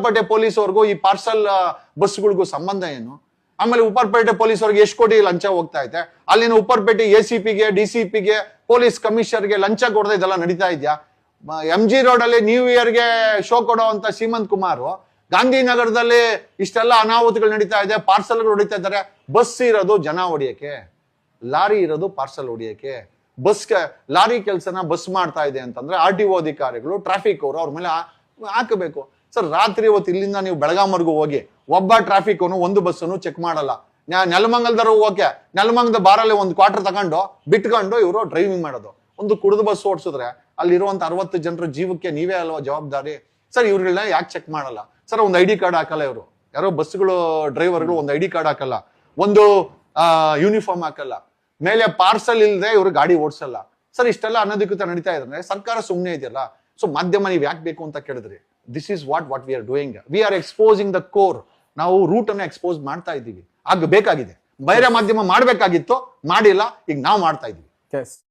Upparpet police ಅವ್ರಿಗೂ ಈ parcel ಬಸ್ಗಳಿಗೂ ಸಂಬಂಧ ಏನು? ಆಮೇಲೆ ಉಪ್ಪರ್ಪೇಟೆ ಪೊಲೀಸ್ ಅವ್ರಿಗೆ ಎಷ್ಟು ಕೋಟಿ ಲಂಚ ಹೋಗ್ತಾ ಐತೆ ಅಲ್ಲಿನ ಉಪ್ಪರ್ಪೇಟೆ ಎ ಸಿ ಪಿಗೆ ಡಿ ಸಿ ಪಿಗೆ ಪೊಲೀಸ್ ಕಮಿಷನರ್ಗೆ ಲಂಚ ಕೊಡದೆ ಇದೆಲ್ಲ ನಡೀತಾ ಇದೆಯಾ? ಎಂ ಜಿ ರೋಡ್ ಅಲ್ಲಿ ನ್ಯೂ ಇಯರ್ಗೆ ಶೋ ಕೊಡುವಂತ ಸೀಮಂತ್ ಕುಮಾರ್, ಗಾಂಧಿನಗರದಲ್ಲಿ ಇಷ್ಟೆಲ್ಲ ಅನಾಹುತಗಳು ನಡೀತಾ ಇದೆ, ಪಾರ್ಸಲ್ಗಳು ಹೊಡಿತಾ ಇದ್ದಾರೆ, ಬಸ್ ಇರೋದು ಜನ ಹೊಡಿಯಕ್ಕೆ? ಲಾರಿ ಇರೋದು ಪಾರ್ಸಲ್ ಹೊಡಿಯಕ್ಕೆ? ಬಸ್ ಲಾರಿ ಕೆಲಸನ ಬಸ್ ಮಾಡ್ತಾ ಇದೆ ಅಂತಂದ್ರೆ ಆರ್ ಟಿ ಒ ಅಧಿಕಾರಿಗಳು, ಟ್ರಾಫಿಕ್ ಅವರು ಅವ್ರ ಮೇಲೆ ಹಾಕಬೇಕು. ಸರ್, ರಾತ್ರಿ ಇವತ್ತು ಇಲ್ಲಿಂದ ನೀವು ಬೆಳಗಾಂವರೆಗೂ ಹೋಗಿ, ಒಬ್ಬ ಟ್ರಾಫಿಕ್ ಒಂದು ಬಸ್ಸನ್ನು ಚೆಕ್ ಮಾಡಲ್ಲ. ನೆಲಮಂಗಲದವರು ಓಕೆ ನೆಲಮಂಗದ ಬಾರಲ್ಲಿ ಒಂದು ಕ್ವಾರ್ಟರ್ ತಗೊಂಡು, ಬಿಟ್ಕೊಂಡು ಇವರು ಡ್ರೈವಿಂಗ್ ಮಾಡೋದು. ಒಂದು ಕುಡಿದು ಬಸ್ ಓಡಿಸಿದ್ರೆ, ಅಲ್ಲಿರುವಂತ ಅರವತ್ತು ಜನರ ಜೀವಕ್ಕೆ ನೀವೇ ಅಲ್ವಾ ಜವಾಬ್ದಾರಿ? ಸರ್ ಇವ್ರಗಳನ್ನ ಯಾಕೆ ಚೆಕ್ ಮಾಡಲ್ಲ? ಸರ್, ಒಂದು ಐ ಡಿ ಕಾರ್ಡ್ ಹಾಕಲ್ಲ ಇವರು. ಯಾರೋ ಬಸ್ಗಳು ಡ್ರೈವರ್ಗಳು ಒಂದು ಐ ಡಿ ಕಾರ್ಡ್ ಹಾಕಲ್ಲ. ಒಂದು ಯೂನಿಫಾರ್ಮ್ ಹಾಕಲ್ಲ. ಮೇಲೆ ಪಾರ್ಸಲ್ ಇಲ್ಲದೆ ಇವರು ಗಾಡಿ ಓಡಿಸಲ್ಲ. ಸರ್, ಇಷ್ಟೆಲ್ಲ ಅನಧಿಕೃತ ನಡೀತಾ ಇದ್ರೆ ಸರ್ಕಾರ ಸುಮ್ಮನೆ ಇದೆಯಲ್ಲ? ಸೊ, ಮಾಧ್ಯಮ ನೀವು ಯಾಕೆ ಬೇಕು ಅಂತ ಕೇಳಿದ್ರಿ? This is what what we are doing we are exposing the core ನಾವು ರೂಟ್ ಅನ್ನು ಎಕ್ಸ್ಪೋಸ್ ಮಾಡ್ತಾ ಇದ್ದೀವಿ. ಆಗ ಬೇಕಾಗಿದೆ. ಬೈರ ಮಾಧ್ಯಮ ಮಾಡಬೇಕಾಗಿತ್ತು, ಮಾಡಿಲ್ಲ, ಈಗ ನಾವು ಮಾಡ್ತಾ ಇದ್ದೀವಿ.